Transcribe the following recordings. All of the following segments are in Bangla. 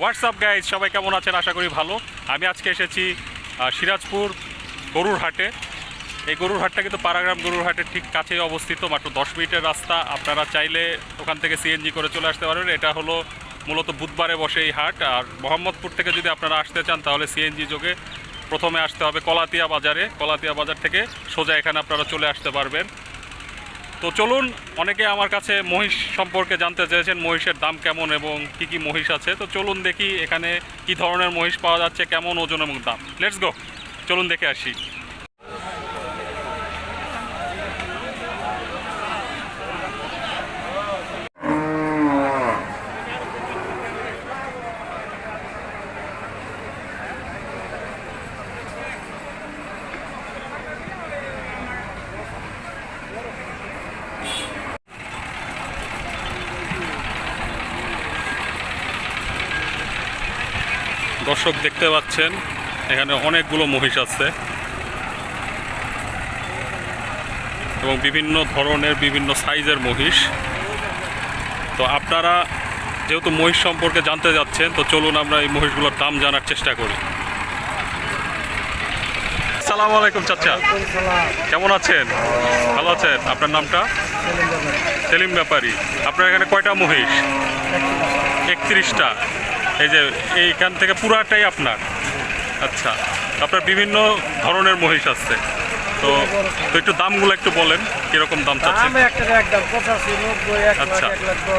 হোয়াটসঅ্যাপ গাইজ সবাই কেমন আছেন? আশা করি ভালো। আমি আজকে এসেছি সিরাজপুর গরুর হাটে এই গরুর হাটটা কিন্তু পাড়াগ্রাম গরুর হাটের ঠিক কাছেই অবস্থিত, মাত্র দশ মিনিটের রাস্তা। আপনারা চাইলে ওখান থেকে সিএনজি করে চলে আসতে পারবেন। এটা হলো মূলত বুধবারে বসে এই হাট। আর মোহাম্মদপুর থেকে যদি আপনারা আসতে চান, তাহলে সিএনজি যোগে প্রথমে আসতে হবে কলাতিয়া বাজারে। কলাতিয়া বাজার থেকে সোজা এখানে আপনারা চলে আসতে পারবেন। তো চলুন, অনেকে আমার কাছে মহিষ সম্পর্কে জানতে চেয়েছেন, মহিষের দাম কেমন এবং কি কি মহিষ আছে। তো চলুন দেখি এখানে কি ধরনের মহিষ পাওয়া যাচ্ছে, কেমন ওজন এবং দাম। লেটস গো চলুন দেখে আসি। দর্শক দেখতে পাচ্ছেন, এখানে অনেকগুলো মহিষ আছে। এবং বিভিন্ন ধরনের, বিভিন্ন সাইজের মহিষ। তো আপনারা যেহেতু মহিষ সম্পর্কে জানতে যাচ্ছেন, তো চলুন আমরা এই মহিষগুলোর দাম জানার চেষ্টা করি। সালাম আলাইকুম, চাচা। কেমন আছেন? ভালো আছেন? আপনার নামটা? সেলিম ব্যাপারী। আপনার এখানে কয়টা মহিষ? একত্রিশটা। এই যে এইখান থেকে পুরাটাই আপনার। আচ্ছা আপনার বিভিন্ন ধরনের মহিষ আছে। তো তো একটু দামগুলো একটু বলেন কীরকম দাম চাচ্ছেন আচ্ছা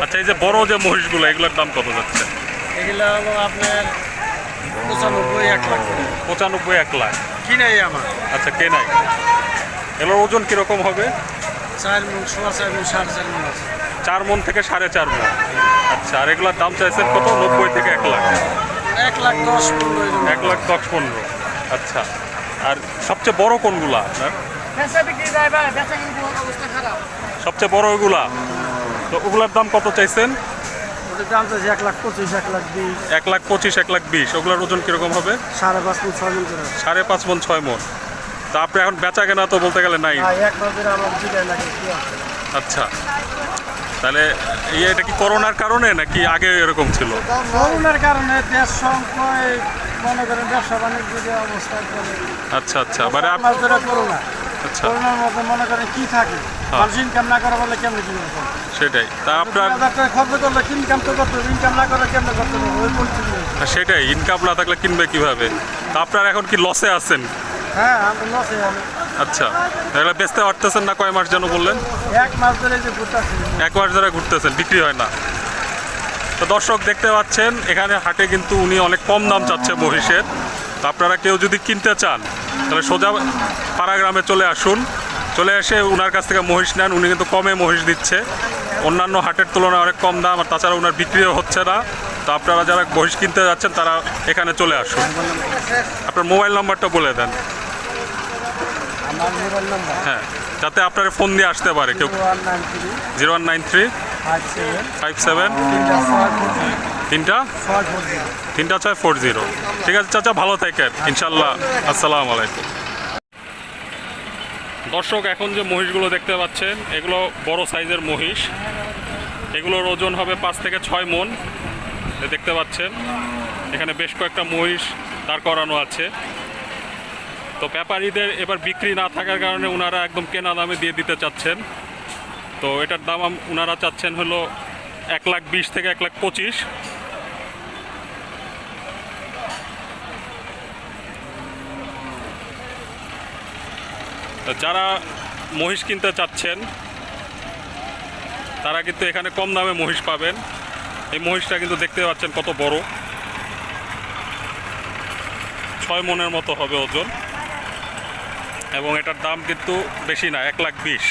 আচ্ছা এই যে বড় যে মহিষগুলো এগুলোর দাম কত যাচ্ছে? এগুলো হলো আপনার পঁচানব্বই এক লাখ পঁচানব্বই এক লাখ। কি নাই আমার? আচ্ছা কে নাই? এগুলোর ওজন কীরকম হবে? চার মন সোয়া চার মন সাড়ে চার মন আছে। চার মন থেকে সাড়ে চার মন। আচ্ছা আর এগুলোর দাম চাইছেন কত? নব্বই থেকে এক লাখ। এক লাখ দশ পনেরো এক লাখ দশ পনেরো। আচ্ছা আর সবচেয়ে বড় কোনগুলা আপনার? সবচেয়ে বড় ওগুলা তো ওগুলার দাম কত চাইছেন? দাম চাইছে এক লাখ পঁচিশ এক লাখ বিশ। এক লাখ পঁচিশ এক লাখ বিশ। ওগুলার ওজন কীরকম হবে? সাড়ে পাঁচ মন ছয় মন সাড়ে পাঁচ মন ছয় মন। তা আপনি এখন বেচা কেনা তো বলতে গেলে নাই। আছে আচ্ছা। তাহলে এই এটা কি করোনার কারণে নাকি আগে এরকম ছিল? করোনার কারণে দেশ সংখ্যায় মনে করেন ব্যবসা বাণিজ্য যে অবস্থা করে। আচ্ছা আচ্ছা মানে আপ- মাস ধরে করোনা। আচ্ছা। করোনার মধ্যে মনে করেন কি থাকে? মানুষ ইনকাম না করা বলে কেমনে কি সেটাই। তা আপনার খরচ করলে ইনকাম তো করতে ইনকাম না করে কেমনে করতে ওই পরিস্থিতি সেটাই। ইনকাম না থাকলে কিনবে কীভাবে? তা আপনার এখন কি লসে আছেন? হ্যাঁ আমি লসে আমি আচ্ছা। এগুলো বেচতে পারতেছেন না কয় মাস যেন বললেন? এক মাস ধরে যে ঘুরতেছি। এক মাস ধরে ঘুরতেছেন বিক্রি হয় না। তো দর্শক দেখতে পাচ্ছেন এখানে হাটে কিন্তু উনি অনেক কম দাম চাচ্ছে মহিষের। তো আপনারা কেউ যদি কিনতে চান তাহলে সোজা পাড়াগ্রামে চলে আসুন। চলে এসে ওনার কাছ থেকে মহিষ নেন উনি কিন্তু কমে মহিষ দিচ্ছে। অন্যান্য হাটের তুলনায় অনেক কম দাম আর তাছাড়া ওনার বিক্রিও হচ্ছে না। তো আপনারা যারা মহিষ কিনতে যাচ্ছেন তারা এখানে চলে আসুন। আপনার মোবাইল নাম্বারটা বলে দেন। হ্যাঁ যাতে আপনার ফোন দিয়ে আসতে পারে কেউ। Zero one nine three, five seven. তিনটা? তিনটা ছয় ফোর জিরো। ঠিক আছে, চাচা, ভালো থাকেন। ইনশাল্লাহ, আসসালামু আলাইকুম। দর্শক, এখন যে মহিষগুলো দেখতে পাচ্ছেন, এগুলো বড় সাইজের মহিষ। এগুলোর ওজন হবে পাঁচ থেকে ছয় মন। দেখতে পাচ্ছেন, এখানে বেশ কয়েকটা মহিষ দাঁড় করানো আছে। তো ব্যাপারীদের এবার বিক্রি না থাকার কারণে ওনারা একদম কেনা দামে দিয়ে দিতে চাচ্ছেন। তো এটার দাম ওনারা চাচ্ছেন হলো এক লাখ বিশ থেকে এক লাখ পঁচিশ। যারা মহিষ কিনতে চাচ্ছেন, তারা কিন্তু এখানে কম দামে মহিষ পাবেন। এই মহিষটা কিন্তু দেখতে পাচ্ছেন কত বড়। ছয় মনের মতো হবে ওজন। এবং এটার দাম কিন্তু বেশি না এক লাখ বিশ।